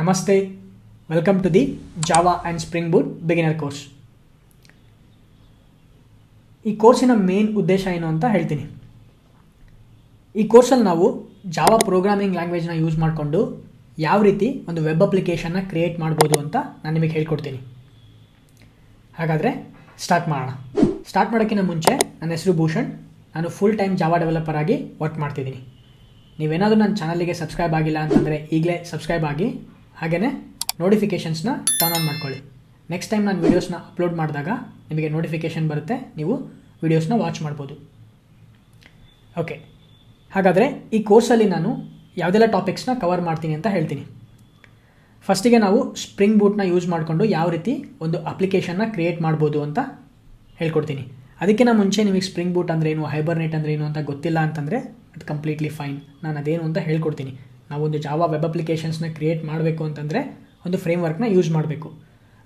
ನಮಸ್ತೆ. Welcome to the Java and Spring Boot beginner course ಈ ಕೋರ್ಸಿನ ಮೇನ್ ಉದ್ದೇಶ ಏನು ಅಂತ ಹೇಳ್ತೀನಿ. ಈ ಕೋರ್ಸಲ್ಲಿ ನಾವು ಜಾವಾ ಪ್ರೋಗ್ರಾಮಿಂಗ್ ಲ್ಯಾಂಗ್ವೇಜ್ನ ಯೂಸ್ ಮಾಡಿಕೊಂಡು ಯಾವ ರೀತಿ ಒಂದು ವೆಬ್ ಅಪ್ಲಿಕೇಶನ್ನ ಕ್ರಿಯೇಟ್ ಮಾಡ್ಬೋದು ಅಂತ ನಾನು ನಿಮಗೆ ಹೇಳ್ಕೊಡ್ತೀನಿ. ಹಾಗಾದರೆ ಸ್ಟಾರ್ಟ್ ಮಾಡೋಣ. ಸ್ಟಾರ್ಟ್ ಮಾಡೋಕ್ಕಿಂತ ಮುಂಚೆ ನನ್ನ ಹೆಸರು ಭೂಷಣ್. ನಾನು ಫುಲ್ ಟೈಮ್ ಜಾವಾ ಡೆವಲಪರ್ ಆಗಿ ವರ್ಕ್ ಮಾಡ್ತಿದ್ದೀನಿ. ನೀವೇನಾದರೂ ನನ್ನ ಚಾನಲಿಗೆ ಸಬ್ಸ್ಕ್ರೈಬ್ ಆಗಿಲ್ಲ ಅಂತಂದರೆ ಈಗಲೇ ಸಬ್ಸ್ಕ್ರೈಬ್ ಆಗಿ ಹಾಗೆಯೇ ನೋಟಿಫಿಕೇಷನ್ಸ್ನ ಟರ್ನ್ ಆನ್ ಮಾಡ್ಕೊಳ್ಳಿ. ನೆಕ್ಸ್ಟ್ ಟೈಮ್ ನಾನು ವೀಡಿಯೋಸ್ನ ಅಪ್ಲೋಡ್ ಮಾಡಿದಾಗ ನಿಮಗೆ ನೋಟಿಫಿಕೇಷನ್ ಬರುತ್ತೆ, ನೀವು ವೀಡಿಯೋಸ್ನ ವಾಚ್ ಮಾಡ್ಬೋದು. ಓಕೆ ಹಾಗಾದರೆ ಈ ಕೋರ್ಸಲ್ಲಿ ನಾನು ಯಾವುದೆಲ್ಲ ಟಾಪಿಕ್ಸ್ನ ಕವರ್ ಮಾಡ್ತೀನಿ ಅಂತ ಹೇಳ್ತೀನಿ. ಫಸ್ಟಿಗೆ ನಾವು ಸ್ಪ್ರಿಂಗ್ ಬೂಟ್ನ ಯೂಸ್ ಮಾಡಿಕೊಂಡು ಯಾವ ರೀತಿ ಒಂದು ಅಪ್ಲಿಕೇಶನ್ನ ಕ್ರಿಯೇಟ್ ಮಾಡ್ಬೋದು ಅಂತ ಹೇಳ್ಕೊಡ್ತೀನಿ. ಅದಕ್ಕಿಂತ ಮುಂಚೆ ನಿಮಗೆ ಸ್ಪ್ರಿಂಗ್ ಬೂಟ್ ಅಂದರೆ ಏನು ಹೈಬರ್ನೇಟ್ ಅಂದರೆ ಏನು ಅಂತ ಗೊತ್ತಿಲ್ಲ ಅಂತಂದರೆ ಅದು ಕಂಪ್ಲೀಟ್ಲಿ ಫೈನ್ ನಾನು ಅದೇನು ಅಂತ ಹೇಳ್ಕೊಡ್ತೀನಿ. ನಾವೊಂದು ಜಾವಾ ವೆಬ್ ಅಪ್ಲಿಕೇಶನ್ಸ್ನ ಕ್ರಿಯೇಟ್ ಮಾಡಬೇಕು ಅಂತಂದರೆ ಒಂದು ಫ್ರೇಮ್ ವರ್ಕ್ನ ಯೂಸ್ ಮಾಡಬೇಕು.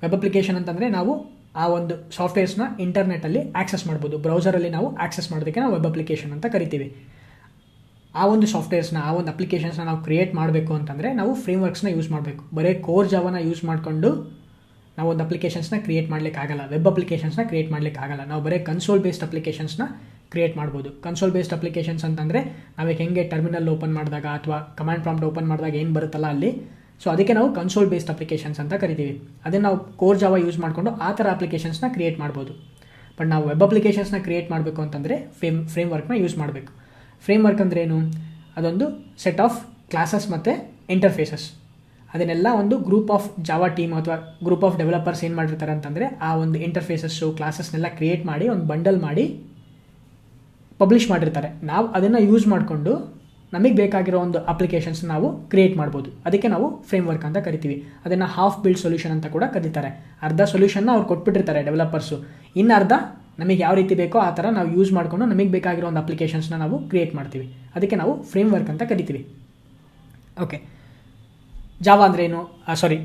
ವೆಬ್ ಅಪ್ಲಿಕೇಶನ್ ಅಂತಂದರೆ ನಾವು ಆ ಒಂದು ಸಾಫ್ಟ್ವೇರ್ಸ್ನ ಇಂಟರ್ನೆಟಲ್ಲಿ ಆಕ್ಸೆಸ್ ಮಾಡ್ಬೋದು. ಬ್ರೌಸರಲ್ಲಿ ನಾವು ಆಕ್ಸೆಸ್ ಮಾಡೋದಕ್ಕೆ ನಾವು ವೆಬ್ ಅಪ್ಲಿಕೇಶನ್ ಅಂತ ಕರಿತೀವಿ. ಆ ಒಂದು ಸಾಫ್ಟ್ವೇರ್ಸ್ನ ಆ ಒಂದು ಅಪ್ಲಿಕೇಶನ್ಸ್ನ ನಾವು ಕ್ರಿಯೇಟ್ ಮಾಡಬೇಕು ಅಂತಂದರೆ ನಾವು ಫ್ರೇಮ್ ವರ್ಕ್ಸ್ನ ಯೂಸ್ ಮಾಡಬೇಕು. ಬರೀ ಕೋರ್ ಜಾವನ ಯೂಸ್ ಮಾಡಿಕೊಂಡು ನಾವು ಒಂದು ಅಪ್ಲಿಕೇಶನ್ಸ್ನ ಕ್ರಿಯೇಟ್ ಮಾಡಲಿಕ್ಕಾಗಲ್ಲ. ವೆಬ್ ಅಪ್ಲಿಕೇಶನ್ಸ್ನ ಕ್ರಿಯೇಟ್ ಮಾಡಲಿಕ್ಕಾಗಲ್ಲ. ನಾವು ಬರೀ ಕನ್ಸೋಲ್ ಬೇಸ್ಡ್ ಅಪ್ಲಿಕೇಶನ್ಸ್ನ ಕ್ರಿಯೇಟ್ ಮಾಡ್ಬೋದು. ಕನ್ಸೋಲ್ ಬೇಸ್ಡ್ ಅಪ್ಲಿಕೇಶನ್ಸ್ ಅಂತಂದರೆ ನಾವೇ ಹೆಂಗೆ ಟರ್ಮಿನಲ್ ಓಪನ್ ಮಾಡಿದಾಗ ಅಥವಾ ಕಮಾಂಡ್ ಪ್ರಾಂಪ್ಟ್ ಓಪನ್ ಮಾಡಿದಾಗ ಏನು ಬರುತ್ತಲ್ಲ ಅಲ್ಲಿ ಸೊ ಅದಕ್ಕೆ ನಾವು ಕನ್ಸೋಲ್ ಬೇಸ್ಡ್ ಅಪ್ಲಿಕೇಶನ್ಸ್ ಅಂತ ಕರಿತೀವಿ. ಅದನ್ನು ನಾವು ಕೋರ್ ಜಾವ ಯೂಸ್ ಮಾಡಿಕೊಂಡು ಆ ಥರ ಅಪ್ಲಿಕೇಶನ್ಸ್ನ ಕ್ರಿಯೇಟ್ ಮಾಡ್ಬೋದು. ಬಟ್ ನಾವು ವೆಬ್ ಅಪ್ಲಿಕೇಶನ್ಸ್ನ ಕ್ರಿಯೇಟ್ ಮಾಡಬೇಕು ಅಂತಂದರೆ ಫ್ರೇಮ್ ಫ್ರೇಮ್ ವರ್ಕ್ನ ಯೂಸ್ ಮಾಡಬೇಕು. ಫ್ರೇಮ್ ವರ್ಕ್ ಅಂದರೆ ಏನು? ಅದೊಂದು ಸೆಟ್ ಆಫ್ ಕ್ಲಾಸಸ್ ಮತ್ತು ಇಂಟರ್ಫೇಸಸ್ ಅದನ್ನೆಲ್ಲ ಒಂದು ಗ್ರೂಪ್ ಆಫ್ ಜಾವಾ ಟೀಮ್ ಅಥವಾ ಗ್ರೂಪ್ ಆಫ್ ಡೆವಲಪರ್ಸ್ ಏನು ಮಾಡಿರ್ತಾರೆ ಅಂತಂದರೆ ಆ ಒಂದು ಇಂಟರ್ಫೇಸಸ್ಸು ಕ್ಲಾಸಸ್ನೆಲ್ಲ ಕ್ರಿಯೇಟ್ ಮಾಡಿ, ಒಂದು ಬಂಡಲ್ ಮಾಡಿ ಪಬ್ಲಿಷ್ ಮಾಡಿರ್ತಾರೆ. ನಾವು ಅದನ್ನು ಯೂಸ್ ಮಾಡಿಕೊಂಡು ನಮಗೆ ಬೇಕಾಗಿರೋ ಒಂದು ಅಪ್ಲಿಕೇಶನ್ಸ್ ನಾವು ಕ್ರಿಯೇಟ್ ಮಾಡ್ಬೋದು. ಅದಕ್ಕೆ ನಾವು ಫ್ರೇಮ್ ವರ್ಕ್ ಅಂತ ಕರಿತೀವಿ. ಅದನ್ನು ಹಾಫ್ ಬಿಲ್ಡ್ ಸೊಲ್ಯೂಷನ್ ಅಂತ ಕೂಡ ಕರೀತಾರೆ. ಅರ್ಧ ಸೊಲ್ಯೂಷನ್ನ ಅವ್ರು ಕೊಟ್ಬಿಟ್ಟಿರ್ತಾರೆ ಡೆವಲಪರ್ಸು ಇನ್ನು ಅರ್ಧ ನಮಗೆ ಯಾವ ರೀತಿ ಬೇಕೋ ಆ ಥರ ನಾವು ಯೂಸ್ ಮಾಡಿಕೊಂಡು ನಮಗೆ ಬೇಕಾಗಿರೋ ಒಂದು ಅಪ್ಲಿಕೇಶನ್ಸ್ನ ನಾವು ಕ್ರಿಯೇಟ್ ಮಾಡ್ತೀವಿ. ಅದಕ್ಕೆ ನಾವು ಫ್ರೇಮ್ ವರ್ಕ್ ಅಂತ ಕರಿತೀವಿ. ಓಕೆ ಜಾವಾ ಅಂದರೆ ಏನು? ಸಾರಿ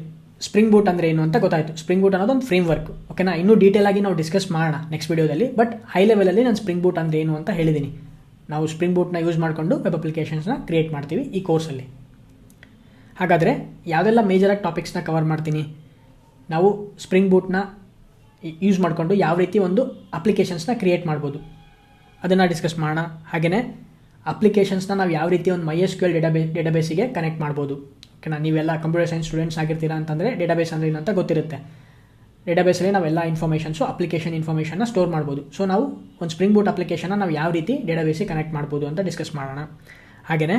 ಸ್ಪ್ರಿಂಗ್ ಬೂಟ್ ಅಂದರೆ ಏನು ಅಂತ ಗೊತ್ತಾಯಿತು. ಸ್ಪ್ರಿಂಗ್ ಬೂಟ್ ಅನ್ನೋದು ಒಂದು ಫ್ರೇಮ್ ವರ್ಕ್ ಓಕೆನಾ ಇನ್ನೂ ಡೀಟೇಲ್ ಆಗಿ ನಾವು ಡಿಸ್ಕಸ್ ಮಾಡೋಣ ನೆಕ್ಸ್ಟ್ ವೀಡಿಯೋದಲ್ಲಿ ಬಟ್ ಹೈ ಲೆವೆಲಲ್ಲಿ ನಾನು ಸ್ಪ್ರಿಂಗ್ ಬೂಟ್ ಅಂದರೆ ಏನು ಅಂತ ಹೇಳಿದ್ದೀನಿ ನಾವು ಸ್ಪ್ರಿಂಗ್ ಬೂಟ್ನ ಯೂಸ್ ಮಾಡಿಕೊಂಡು ವೆಬ್ ಅಪ್ಲಿಕೇಶನ್ಸ್ನ ಕ್ರಿಯೇಟ್ ಮಾಡ್ತೀವಿ ಈ ಕೋರ್ಸಲ್ಲಿ ಹಾಗಾದರೆ ಯಾವುದೆಲ್ಲ ಮೇಜರಾಗಿ ಟಾಪಿಕ್ಸ್ನ ಕವರ್ ಮಾಡ್ತೀನಿ? ನಾವು ಸ್ಪ್ರಿಂಗ್ ಬೂಟ್ನ ಯೂಸ್ ಮಾಡಿಕೊಂಡು ಯಾವ ರೀತಿ ಒಂದು ಅಪ್ಲಿಕೇಶನ್ಸ್ನ ಕ್ರಿಯೇಟ್ ಮಾಡ್ಬೋದು. ಅದನ್ನು ಡಿಸ್ಕಸ್ ಮಾಡೋಣ. ಹಾಗೆಯೇ ಅಪ್ಲಿಕೇಶನ್ಸ್ನ ನಾವು ಯಾವ ರೀತಿ ಒಂದು ಮೈ ಎಸ್ ಕ್ಯೂ ಡೇಟಾಬೇಸಿಗೆ ಕನೆಕ್ಟ್ ಮಾಡ್ಬೋದು. ಓಕೆನಾ ನೀವೆಲ್ಲ ಕಂಪ್ಯೂಟರ್ ಸೈನ್ಸ್ ಸ್ಟೂಡೆಂಟ್ಸ್ ಆಗಿರ್ತೀರಾ ಅಂತಂದರೆ ಡೇಟಾಬೇಸ್ ಅಂದರೆ ಏನು ಅಂತ ಗೊತ್ತಿರುತ್ತೆ ಡೇಟಾಬೇಸಲ್ಲಿ ನಾವೆಲ್ಲ ಇನ್ಫಾರ್ಮೇಷನ್ಸು ಅಪ್ಲಿಕೇಶನ್ ಇನ್ಫಾರ್ಮೇಷನ್ನ ಸ್ಟೋರ್ ಮಾಡ್ಬೋದು. ಸೊ ನಾವು ಒಂದು ಸ್ಪ್ರಿಂಗ್ ಬೂಟ್ ಅಪ್ಲಿಕೇಶನ್ನ ನಾವು ಯಾವ ರೀತಿ ಡೇಟಾಬೇಸಿಗೆ ಕನೆಕ್ಟ್ ಮಾಡ್ಬೋದು ಅಂತ ಡಿಸ್ಕಸ್ ಮಾಡೋಣ. ಹಾಗೆಯೇ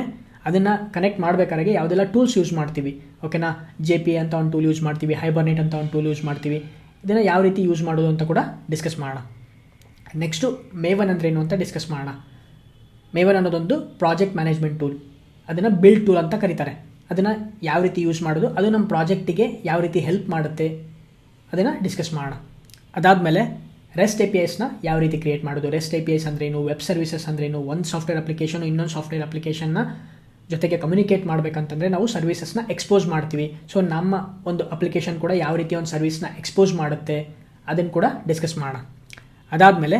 ಅದನ್ನು ಕನೆಕ್ಟ್ ಮಾಡಬೇಕಾದ್ರೆ ಯಾವುದೆಲ್ಲ ಟೂಲ್ಸ್ ಯೂಸ್ ಮಾಡ್ತೀವಿ. ಓಕೆನಾ ಜೆ ಪಿ ಅಂತ ಒಂದು ಟೂಲ್ ಯೂಸ್ ಮಾಡ್ತೀವಿ ಹೈಬರ್ನೆಟ್ ಅಂತ ಒಂದು ಟೂಲ್ ಯೂಸ್ ಮಾಡ್ತೀವಿ. ಇದನ್ನು ಯಾವ ರೀತಿ ಯೂಸ್ ಮಾಡೋದು ಅಂತ ಕೂಡ ಡಿಸ್ಕಸ್ ಮಾಡೋಣ. ನೆಕ್ಸ್ಟು ಮೇವನ್ ಅಂದ್ರೇನು ಅಂತ ಡಿಸ್ಕಸ್ ಮಾಡೋಣ. ಮೇವನ್ ಅನ್ನೋದೊಂದು ಪ್ರಾಜೆಕ್ಟ್ ಮ್ಯಾನೇಜ್ಮೆಂಟ್ ಟೂಲ್. ಅದನ್ನು ಬಿಲ್ಡ್ ಟೂಲ್ ಅಂತ ಕರೀತಾರೆ. ಅದನ್ನು ಯಾವ ರೀತಿ ಯೂಸ್ ಮಾಡೋದು, ಅದು ನಮ್ಮ ಪ್ರಾಜೆಕ್ಟಿಗೆ ಯಾವ ರೀತಿ ಹೆಲ್ಪ್ ಮಾಡುತ್ತೆ, ಅದನ್ನು ಡಿಸ್ಕಸ್ ಮಾಡೋಣ. ಅದಾದಮೇಲೆ ರೆಸ್ಟ್ ಎ ಪಿ ಐಸ್ನ ಯಾವ ರೀತಿ ಕ್ರಿಯೇಟ್ ಮಾಡೋದು ರೆಸ್ಟ್ ಎ ಪಿ ಐಸ್ ಅಂದ್ರೇನು ವೆಬ್ ಸರ್ವಿಸಸ್ ಅಂದ್ರೇನು ಒಂದು ಸಾಫ್ಟ್ವೇರ್ ಅಪ್ಲಿಕೇಶನು ಇನ್ನೊಂದು ಸಾಫ್ಟ್ವೇರ್ ಅಪ್ಲಿಕೇಶನ್ನ ಜೊತೆಗೆ ಕಮ್ಯುನಿಕೇಟ್ ಮಾಡಬೇಕಂತಂದರೆ ನಾವು ಸರ್ವಿಸಸ್ನ ಎಕ್ಸ್ಪೋಸ್ ಮಾಡ್ತೀವಿ. ಸೊ ನಮ್ಮ ಒಂದು ಅಪ್ಲಿಕೇಶನ್ ಕೂಡ ಯಾವ ರೀತಿ ಒಂದು ಸರ್ವಿಸ್ನ ಎಕ್ಸ್ಪೋಸ್ ಮಾಡುತ್ತೆ ಅದನ್ನು ಕೂಡ ಡಿಸ್ಕಸ್ ಮಾಡೋಣ. ಅದಾದಮೇಲೆ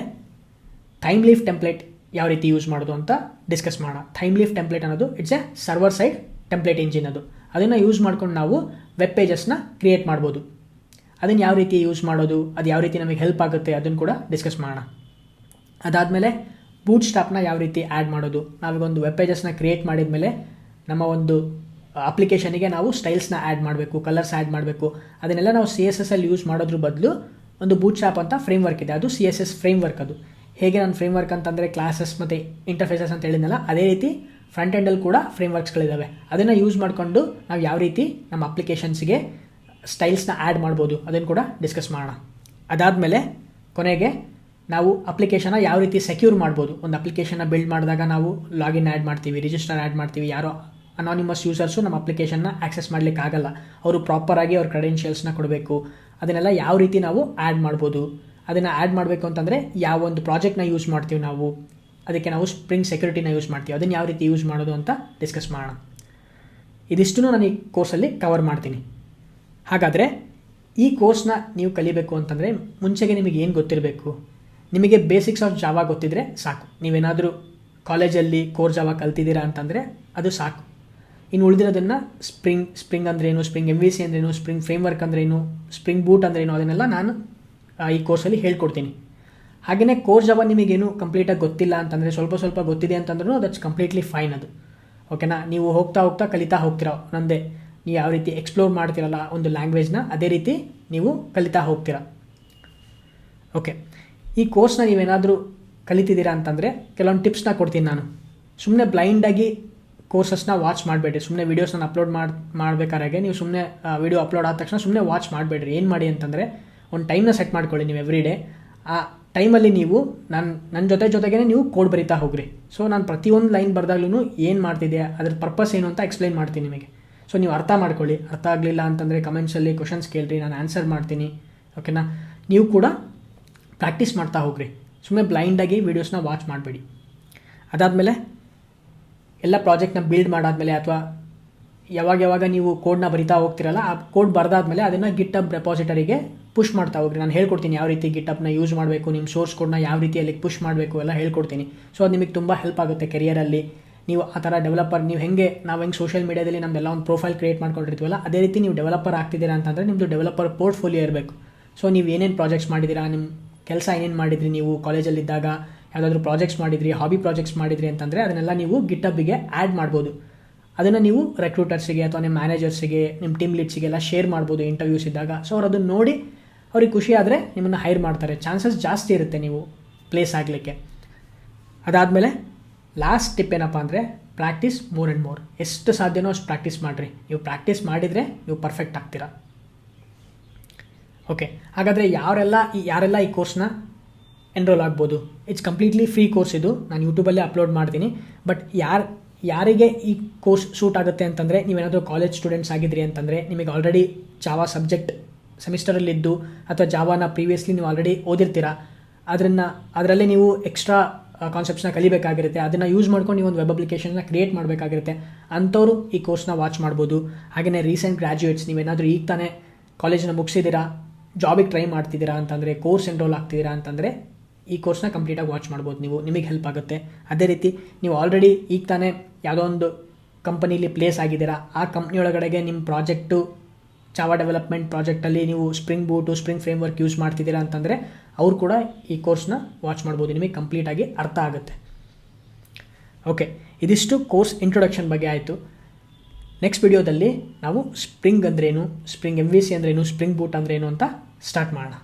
ಟೈಮ್ ಲೀಫ್ ಟೆಂಪ್ಲೇಟ್ ಯಾವ ರೀತಿ ಯೂಸ್ ಮಾಡೋದು ಅಂತ ಡಿಸ್ಕಸ್ ಮಾಡೋಣ. ಥೈಮ್ ಲೀಫ್ ಟೆಂಪ್ಲೇಟ್ ಅನ್ನೋದು it's a server side template engine ಅದು. ಅದನ್ನು ಯೂಸ್ ಮಾಡ್ಕೊಂಡು ನಾವು ವೆಬ್ ಪೇಜಸ್ನ ಕ್ರಿಯೇಟ್ ಮಾಡ್ಬೋದು. ಅದನ್ನು ಯಾವ ರೀತಿ ಯೂಸ್ ಮಾಡೋದು, ಅದು ಯಾವ ರೀತಿ ನಮಗೆ ಹೆಲ್ಪ್ ಆಗುತ್ತೆ ಅದನ್ನು ಕೂಡ ಡಿಸ್ಕಸ್ ಮಾಡೋಣ. ಅದಾದಮೇಲೆ ಬೂಟ್ ಸ್ಟಾಪ್ನ ಯಾವ ರೀತಿ ಆ್ಯಡ್ ಮಾಡೋದು ನಾವೀಗ ಒಂದು ವೆಬ್ ಪೇಜಸ್ನ ಕ್ರಿಯೇಟ್ ಮಾಡಿದ ಮೇಲೆ ನಮ್ಮ ಒಂದು ಅಪ್ಲಿಕೇಶನಿಗೆ ನಾವು ಸ್ಟೈಲ್ಸ್ನ ಆ್ಯಡ್ ಮಾಡಬೇಕು ಕಲರ್ಸ್ ಆ್ಯಡ್ ಮಾಡಬೇಕು. ಅದನ್ನೆಲ್ಲ ನಾವು ಸಿ ಎಸ್ ಎಸ್ ಅಲ್ಲಿ ಯೂಸ್ ಮಾಡೋದ್ರ ಬದಲು ಒಂದು ಬೂಟ್ ಸ್ಟಾಪ್ ಅಂತ ಫ್ರೇಮ್ ವರ್ಕ್ ಇದೆ. ಅದು C S S framework ಅದು. ಹೇಗೆ ನಾನು ಫ್ರೇಮ್ ವರ್ಕ್ ಅಂತಂದರೆ ಕ್ಲಾಸಸ್ ಮತ್ತು ಇಂಟರ್ಫೇಸಸ್ ಅಂತ ಹೇಳಿದ್ನಲ್ಲ, ಅದೇ ರೀತಿ ಫ್ರಂಟ್ ಎಂಡಲ್ಲಿ ಕೂಡ ಫ್ರೇಮ್ ವರ್ಕ್ಸ್ಗಳಿದ್ದಾವೆ ಅದನ್ನು ಯೂಸ್ ಮಾಡಿಕೊಂಡು ನಾವು ಯಾವ ರೀತಿ ನಮ್ಮ ಅಪ್ಲಿಕೇಶನ್ಸ್ಗೆ ಸ್ಟೈಲ್ಸ್ನ ಆ್ಯಡ್ ಮಾಡ್ಬೋದು, ಅದನ್ನು ಕೂಡ ಡಿಸ್ಕಸ್ ಮಾಡೋಣ. ಅದಾದಮೇಲೆ ಕೊನೆಗೆ ನಾವು ಅಪ್ಲಿಕೇಶನ್ನ ಯಾವ ರೀತಿ ಸೆಕ್ಯೂರ್ ಮಾಡ್ಬೋದು. ಒಂದು ಅಪ್ಲಿಕೇಶನ್ನ ಬಿಲ್ಡ್ ಮಾಡಿದಾಗ ನಾವು ಲಾಗಿನ್ ಆ್ಯಡ್ ಮಾಡ್ತೀವಿ ರಿಜಿಸ್ಟರ್ ಆ್ಯಡ್ ಮಾಡ್ತೀವಿ, ಯಾರೋ ಅನಾನಿಮಸ್ ಯೂಸರ್ಸು ನಮ್ಮ ಅಪ್ಲಿಕೇಶನ್ನ ಆಕ್ಸೆಸ್ ಮಾಡಲಿಕ್ಕೆ ಆಗಲ್ಲ ಅವರು ಪ್ರಾಪರಾಗಿ ಅವ್ರ ಕ್ರೆಡೆನ್ಷಿಯಲ್ಸ್ನ ಕೊಡಬೇಕು. ಅದನ್ನೆಲ್ಲ ಯಾವ ರೀತಿ ನಾವು ಆ್ಯಡ್ ಮಾಡ್ಬೋದು? ಅದನ್ನು ಆ್ಯಡ್ ಮಾಡಬೇಕು ಅಂತಂದರೆ ಯಾವ ಒಂದು ಪ್ರಾಜೆಕ್ಟ್ನ ಯೂಸ್ ಮಾಡ್ತೀವಿ ನಾವು. ಅದಕ್ಕೆ ನಾವು ಸ್ಪ್ರಿಂಗ್ ಸೆಕ್ಯೂರಿಟಿನ ಯೂಸ್ ಮಾಡ್ತೀವಿ. ಅದನ್ನು ಯಾವ ರೀತಿ ಯೂಸ್ ಮಾಡೋದು ಅಂತ ಡಿಸ್ಕಸ್ ಮಾಡೋಣ. ಇದಿಷ್ಟು ನಾನು ಈ ಕೋರ್ಸಲ್ಲಿ ಕವರ್ ಮಾಡ್ತೀನಿ. ಹಾಗಾದರೆ ಈ ಕೋರ್ಸ್ನ ನೀವು ಕಲಿಬೇಕು ಅಂತಂದರೆ ಮುಂಚೆಗೆ ನಿಮಗೆ ಏನು ಗೊತ್ತಿರಬೇಕು? ನಿಮಗೆ ಬೇಸಿಕ್ಸ್ ಆಫ್ ಜಾವಾ ಗೊತ್ತಿದ್ದರೆ ಸಾಕು. ನೀವೇನಾದರೂ ಕಾಲೇಜಲ್ಲಿ ಕೋರ್ ಜಾವಾ ಕಲ್ತಿದ್ದೀರಾ ಅಂತಂದರೆ ಅದು ಸಾಕು. ಇನ್ನು ಉಳಿದಿರೋದನ್ನು ಸ್ಪ್ರಿಂಗ್ ಸ್ಪ್ರಿಂಗ್ ಅಂದ್ರೇನು ಸ್ಪ್ರಿಂಗ್ ಎಂ ವಿ ಸಿ ಅಂದ್ರೇನು ಸ್ಪ್ರಿಂಗ್ ಫ್ರೇಮ್ವರ್ಕ್ ಅಂದ್ರೇನು ಸ್ಪ್ರಿಂಗ್ ಬೂಟ್ ಅಂದ್ರೇನು, ಅದನ್ನೆಲ್ಲ ನಾನು ಈ ಕೋರ್ಸಲ್ಲಿ ಹೇಳ್ಕೊಡ್ತೀನಿ. ಹಾಗೆಯೇ ಕೋರ್ಸ್ ಜಾವ ನಿಮಗೇನು ಕಂಪ್ಲೀಟಾಗಿ ಗೊತ್ತಿಲ್ಲ ಅಂತಂದರೆ, ಸ್ವಲ್ಪ ಸ್ವಲ್ಪ ಗೊತ್ತಿದೆ ಅಂತಂದ್ರೂ ದಟ್ಸ್ ಕಂಪ್ಲೀಟ್ಲಿ ಫೈನ್ ಅದು. ಓಕೆನಾ ನೀವು ಹೋಗ್ತಾ ಹೋಗ್ತಾ ಕಲಿತಾ ಹೋಗ್ತೀರಾ? ನಂದೇ, ನೀವು ಯಾವ ರೀತಿ ಎಕ್ಸ್ಪ್ಲೋರ್ ಮಾಡ್ತಿರಲ್ಲ ಒಂದು ಲ್ಯಾಂಗ್ವೇಜ್ನ ಅದೇ ರೀತಿ ನೀವು ಕಲಿತಾ ಹೋಗ್ತೀರ. ಓಕೆ ಈ ಕೋರ್ಸ್ನ ನೀವೇನಾದರೂ ಕಲಿತಿದ್ದೀರಾ ಅಂತಂದರೆ, ಕೆಲವೊಂದು ಟಿಪ್ಸ್ನ ಕೊಡ್ತೀನಿ ನಾನು. ಸುಮ್ಮನೆ ಬ್ಲೈಂಡಾಗಿ ಕೋರ್ಸಸ್ನ ವಾಚ್ ಮಾಡಬೇಡ್ರಿ. ಸುಮ್ಮನೆ ವೀಡಿಯೋಸ್ನ ಅಪ್ಲೋಡ್ ಮಾಡಿ ಮಾಡ್ಬೇಕಾದ್ರೆ ನೀವು ಸುಮ್ಮನೆ ವೀಡಿಯೋ ಅಪ್ಲೋಡ್ ಆದ ತಕ್ಷಣ ಸುಮ್ಮನೆ ವಾಚ್ ಮಾಡಬೇಡ್ರಿ. ಏನು ಮಾಡಿ ಅಂತಂದರೆ ಒಂದು ಟೈಮ್ನ ಸೆಟ್ ಮಾಡ್ಕೊಳ್ಳಿ ನೀವು ಎವ್ರಿ ಡೇ ಆ ಟೈಮಲ್ಲಿ ನೀವು ನನ್ನ ನನ್ನ ಜೊತೆ ಜೊತೆಗೇ ನೀವು ಕೋಡ್ ಬರಿತಾ ಹೋಗ್ರಿ. ಸೊ ನಾನು ಪ್ರತಿಯೊಂದು ಲೈನ್ ಬರೆದಾಗ್ಲೂ ಏನು ಮಾಡ್ತಿದೆ ಅದ್ರ ಪರ್ಪಸ್ ಏನು ಅಂತ ಎಕ್ಸ್ಪ್ಲೈನ್ ಮಾಡ್ತೀನಿ ನಿಮಗೆ. ಸೊ ನೀವು ಅರ್ಥ ಮಾಡ್ಕೊಳ್ಳಿ. ಅರ್ಥ ಆಗಲಿಲ್ಲ ಅಂತಂದರೆ ಕಮೆಂಟ್ಸಲ್ಲಿ ಕ್ವಶನ್ಸ್ ಕೇಳ್ರಿ, ನಾನು ಆನ್ಸರ್ ಮಾಡ್ತೀನಿ. ಓಕೆನಾ ನೀವು ಕೂಡ ಪ್ರಾಕ್ಟೀಸ್ ಮಾಡ್ತಾ ಹೋಗ್ರಿ. ಸುಮ್ಮನೆ ಬ್ಲೈಂಡಾಗಿ ವೀಡಿಯೋಸ್ನ ವಾಚ್ ಮಾಡಬೇಡಿ. ಅದಾದಮೇಲೆ ಎಲ್ಲ ಪ್ರಾಜೆಕ್ಟ್ನ ಬಿಲ್ಡ್ ಮಾಡಾದಮೇಲೆ ಅಥವಾ ಯಾವಾಗ ಯಾವಾಗ ನೀವು ಕೋಡ್ನ ಬರಿತಾ ಹೋಗ್ತಿರಲ್ಲ, ಆ ಕೋಡ್ ಬರೆದಾದ್ಮೇಲೆ ಅದನ್ನು ಗಿಟ್ ಅಪ್ ರೆಪಾಸಿಟರಿಗೆ ಪುಷ್ ಮಾಡ್ತಾ ಹೋಗ್ರಿ. ನಾನು ಹೇಳ್ಕೊಡ್ತೀನಿ ಯಾವ ರೀತಿ ಗಿಟ್ ಅಪ್ನ ಯೂಸ್ ಮಾಡಬೇಕು ನಿಮ್ಮ ಸೋರ್ಸ್ ಕೋಡ್ನ ಯಾವ ರೀತಿ ಅಲ್ಲಿಗೆ ಪುಷ್ ಮಾಡಬೇಕು ಎಲ್ಲ ಹೇಳ್ಕೊಡ್ತೀನಿ. ಸೊ ಅದು ನಿಮಗೆ ತುಂಬ ಹೆಲ್ಪ್ ಆಗುತ್ತೆ ಕೆರಿಯರಲ್ಲಿ ನೀವು ಆ ಥರ ಡೆವಲಪರ್ ನೀವು ಹೆಂಗೆ, ನಾವು ಹೆಂಗೆ ಸೋಷಿಯಲ್ ಮೀಡಿಯಾದಲ್ಲಿ ನಮ್ದೆಲ್ಲ ಒಂದು ಪ್ರೊಫೈಲ್ ಕ್ರಿಯೇಟ್ ಮಾಡ್ಕೊಂಡಿರ್ತೀವಲ್ಲ, ಅದೇ ರೀತಿ ನೀವು ಡೆವಲಪರ್ ಆಗ್ತಿದ್ದೀರಾ ಅಂತಂದರೆ ನಿಮ್ಮದು ಡೆವಲಪರ್ ಪೋರ್ಟ್ಫೋಲಿಯೋ ಇರಬೇಕು. ಸೊ ನೀವು ಏನೇನು ಪ್ರಾಜೆಕ್ಟ್ಸ್ ಮಾಡಿದ್ದೀರಾ ನಿಮ್ಮ ಕೆಲಸ ಏನೇನು ಮಾಡಿದ್ರಿ ನೀವು ಕಾಲೇಜಲ್ಲಿದ್ದಾಗ ಯಾವುದಾದ್ರೂ ಪ್ರಾಜೆಕ್ಟ್ಸ್ ಮಾಡಿದ್ರಿ ಹಾಬಿ ಪ್ರಾಜೆಕ್ಟ್ಸ್ ಮಾಡಿದ್ರಿ ಅಂತಂದರೆ ಅದನ್ನೆಲ್ಲ ನೀವು ಗಿಟ್ಟಬ್ಬಿಗೆ ಆ್ಯಡ್ ಮಾಡ್ಬೋದು. ಅದನ್ನು ನೀವು ರೆಕ್ರೂಟರ್ಸಿಗೆ ಅಥವಾ ನಿಮ್ಮ ಮ್ಯಾನೇಜರ್ಸಿಗೆ ನಿಮ್ಮ ಟೀಮ್ ಲೀಡ್ಸಿಗೆಲ್ಲ ಶೇರ್ ಮಾಡ್ಬೋದು ಇಂಟರ್ವ್ಯೂಸ್ ಇದ್ದಾಗ. ಸೊ ಅವ್ರು ಅದನ್ನು ನೋಡಿ ಅವ್ರಿಗೆ ಖುಷಿ ಆದರೆ ನಿಮ್ಮನ್ನು ಹೈರ್ ಮಾಡ್ತಾರೆ. ಚಾನ್ಸಸ್ ಜಾಸ್ತಿ ಇರುತ್ತೆ ನೀವು ಪ್ಲೇಸ್ ಆಗಲಿಕ್ಕೆ. ಅದಾದಮೇಲೆ ಲಾಸ್ಟ್ ಟಿಪ್ ಏನಪ್ಪ ಅಂದರೆ ಪ್ರಾಕ್ಟೀಸ್ ಮೋರ್ ಆ್ಯಂಡ್ ಮೋರ್ ಎಷ್ಟು ಸಾಧ್ಯನೋ ಅಷ್ಟು ಪ್ರಾಕ್ಟೀಸ್ ಮಾಡಿರಿ. ನೀವು ಪ್ರಾಕ್ಟೀಸ್ ಮಾಡಿದರೆ ನೀವು ಪರ್ಫೆಕ್ಟ್ ಆಗ್ತೀರಾ. ಓಕೆ ಹಾಗಾದರೆ ಯಾರೆಲ್ಲ ಈ ಯಾರೆಲ್ಲ ಈ ಕೋರ್ಸ್ನ ಎನ್ರೋಲ್ ಆಗ್ಬೋದು? ಇಟ್ಸ್ ಕಂಪ್ಲೀಟ್ಲಿ ಫ್ರೀ ಕೋರ್ಸ್ ಇದು. ನಾನು ಯೂಟ್ಯೂಬಲ್ಲೇ ಅಪ್ಲೋಡ್ ಮಾಡ್ತೀನಿ. ಬಟ್ ಯಾರು ಯಾರಿಗೆ ಈ ಕೋರ್ಸ್ ಸೂಟ್ ಆಗುತ್ತೆ ಅಂತಂದರೆ ನೀವೇನಾದರೂ ಕಾಲೇಜ್ ಸ್ಟೂಡೆಂಟ್ಸ್ ಆಗಿದ್ರಿ ಅಂತಂದರೆ ನಿಮಗೆ ಆಲ್ರೆಡಿ ಜಾವಾ ಸಬ್ಜೆಕ್ಟ್ ಸೆಮಿಸ್ಟರಲ್ಲಿದ್ದು ಅಥವಾ ಜಾವಾನ ಪ್ರೀವಿಯಸ್ಲಿ ನೀವು ಆಲ್ರೆಡಿ ಓದಿರ್ತೀರಾ ಅದನ್ನು ಅದರಲ್ಲೇ ನೀವು ಎಕ್ಸ್ಟ್ರಾ ಕಾನ್ಸೆಪ್ಟ್ಸ್ನ ಕಲಿಬೇಕಾಗಿರುತ್ತೆ, ಅದನ್ನು ಯೂಸ್ ಮಾಡ್ಕೊಂಡು ನೀವು ಒಂದು ವೆಬ್ ಅಪ್ಲಿಕೇಶನ್ನ ಕ್ರಿಯೇಟ್ ಮಾಡಬೇಕಾಗಿರುತ್ತೆ. ಅಂಥವರು ಈ ಕೋರ್ಸ್ನ ವಾಚ್ ಮಾಡ್ಬೋದು. ಹಾಗೆಯೇ ರೀಸೆಂಟ್ ಗ್ರ್ಯಾಜುಯೇಟ್ಸ್ ನೀವೇನಾದರೂ ಈಗ ತಾನೇ ಕಾಲೇಜನ್ನ ಮುಗಿಸಿದ್ದೀರಾ ಜಾಬಿಗೆ ಟ್ರೈ ಮಾಡ್ತಿದ್ದೀರಾ ಅಂತಂದರೆ ಕೋರ್ಸ್ ಎನ್ರೋಲ್ ಆಗ್ತಿದ್ದೀರಾ ಅಂತಂದರೆ ಈ ಕೋರ್ಸ್ನ ಕಂಪ್ಲೀಟಾಗಿ ವಾಚ್ ಮಾಡ್ಬೋದು ನೀವು, ನಿಮಗೆ ಹೆಲ್ಪ್ ಆಗುತ್ತೆ. ಅದೇ ರೀತಿ ನೀವು ಆಲ್ರೆಡಿ ಈಗ ತಾನೇ ಯಾವುದೋ ಒಂದು ಕಂಪನಿಲಿ ಪ್ಲೇಸ್ ಆಗಿದ್ದೀರಾ, ಆ ಕಂಪ್ನಿ ಒಳಗಡೆಗೆ ನಿಮ್ಮ ಪ್ರಾಜೆಕ್ಟು ಚಾವಾ ಡೆವಲಪ್ಮೆಂಟ್ ಪ್ರಾಜೆಕ್ಟಲ್ಲಿ ನೀವು Spring Boot Spring framework use ಮಾಡ್ತಿದ್ದೀರಾ ಅಂತಂದರೆ ಅವ್ರು ಕೂಡ ಈ ಕೋರ್ಸ್ನ ವಾಚ್ ಮಾಡ್ಬೋದು, ನಿಮಗೆ ಕಂಪ್ಲೀಟಾಗಿ ಅರ್ಥ ಆಗುತ್ತೆ. ಓಕೆ ಇದಿಷ್ಟು ಕೋರ್ಸ್ ಇಂಟ್ರೊಡಕ್ಷನ್ ಬಗ್ಗೆ ಆಯಿತು. ನೆಕ್ಸ್ಟ್ ವಿಡಿಯೋದಲ್ಲಿ ನಾವು ಸ್ಪ್ರಿಂಗ್ ಅಂದ್ರೇನು ಸ್ಪ್ರಿಂಗ್ ಎಂ ವಿ ಸಿ ಅಂದ್ರೇನು ಸ್ಪ್ರಿಂಗ್ ಬೂಟ್ ಅಂದ್ರೇನು ಅಂತ ಸ್ಟಾರ್ಟ್ ಮಾಡೋಣ.